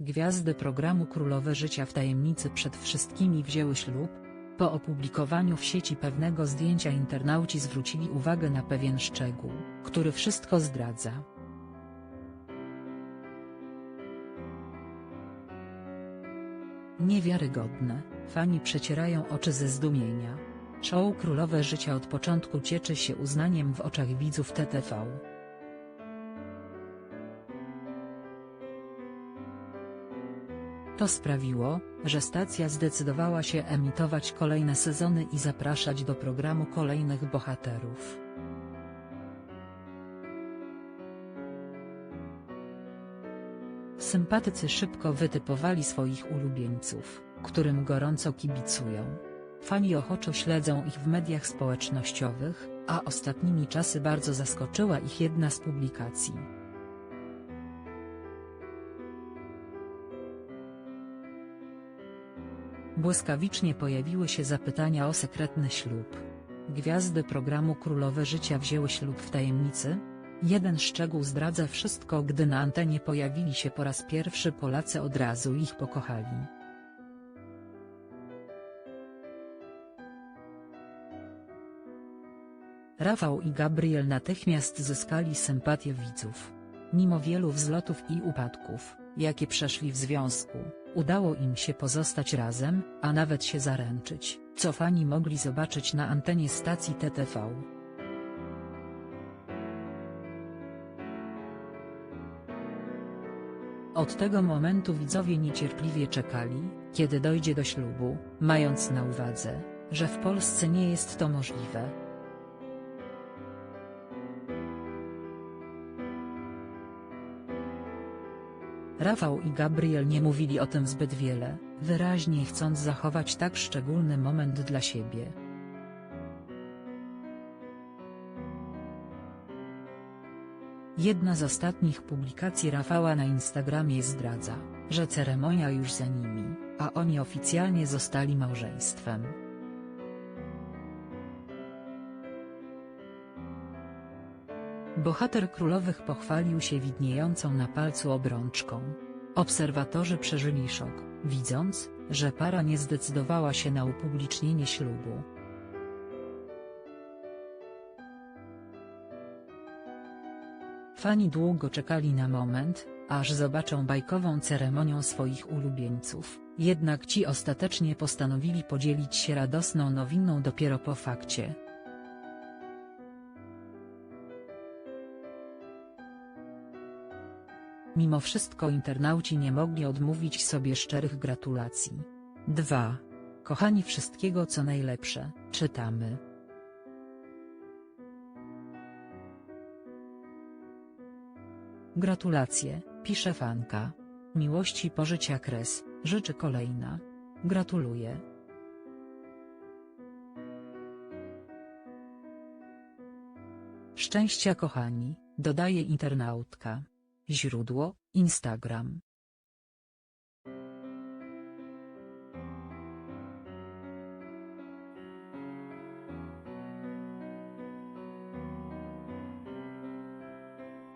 Gwiazdy programu Królowe Życia w Tajemnicy przed wszystkimi wzięły ślub. Po opublikowaniu w sieci pewnego zdjęcia internauci zwrócili uwagę na pewien szczegół, który wszystko zdradza. Niewiarygodne, fani przecierają oczy ze zdumienia. Show Królowe Życia od początku cieczy się uznaniem w oczach widzów TTV. To sprawiło, że stacja zdecydowała się emitować kolejne sezony i zapraszać do programu kolejnych bohaterów. Sympatycy szybko wytypowali swoich ulubieńców, którym gorąco kibicują. Fani ochoczo śledzą ich w mediach społecznościowych, a ostatnimi czasy bardzo zaskoczyła ich jedna z publikacji. Błyskawicznie pojawiły się zapytania o sekretny ślub. Gwiazdy programu Królowe Życia wzięły ślub w tajemnicy? Jeden szczegół zdradza wszystko gdy na antenie pojawili się po raz pierwszy Polacy od razu ich pokochali. Rafał i Gabriel natychmiast zyskali sympatię widzów. Mimo wielu wzlotów i upadków, jakie przeszli w związku, udało im się pozostać razem, a nawet się zaręczyć, co fani mogli zobaczyć na antenie stacji TTV. Od tego momentu widzowie niecierpliwie czekali, kiedy dojdzie do ślubu, mając na uwadze, że w Polsce nie jest to możliwe. Rafał i Gabriel nie mówili o tym zbyt wiele, wyraźnie chcąc zachować tak szczególny moment dla siebie. Jedna z ostatnich publikacji Rafała na Instagramie zdradza, że ceremonia już za nimi, a oni oficjalnie zostali małżeństwem. Bohater królowych pochwalił się widniejącą na palcu obrączką. Obserwatorzy przeżyli szok, widząc, że para nie zdecydowała się na upublicznienie ślubu. Fani długo czekali na moment, aż zobaczą bajkową ceremonią swoich ulubieńców, jednak ci ostatecznie postanowili podzielić się radosną nowiną dopiero po fakcie. Mimo wszystko internauci nie mogli odmówić sobie szczerych gratulacji. 2. Kochani wszystkiego co najlepsze, czytamy. Gratulacje, pisze fanka. Miłości pożycia kres, życzy kolejna. Gratuluję. Szczęścia kochani, dodaje internautka. Źródło, Instagram.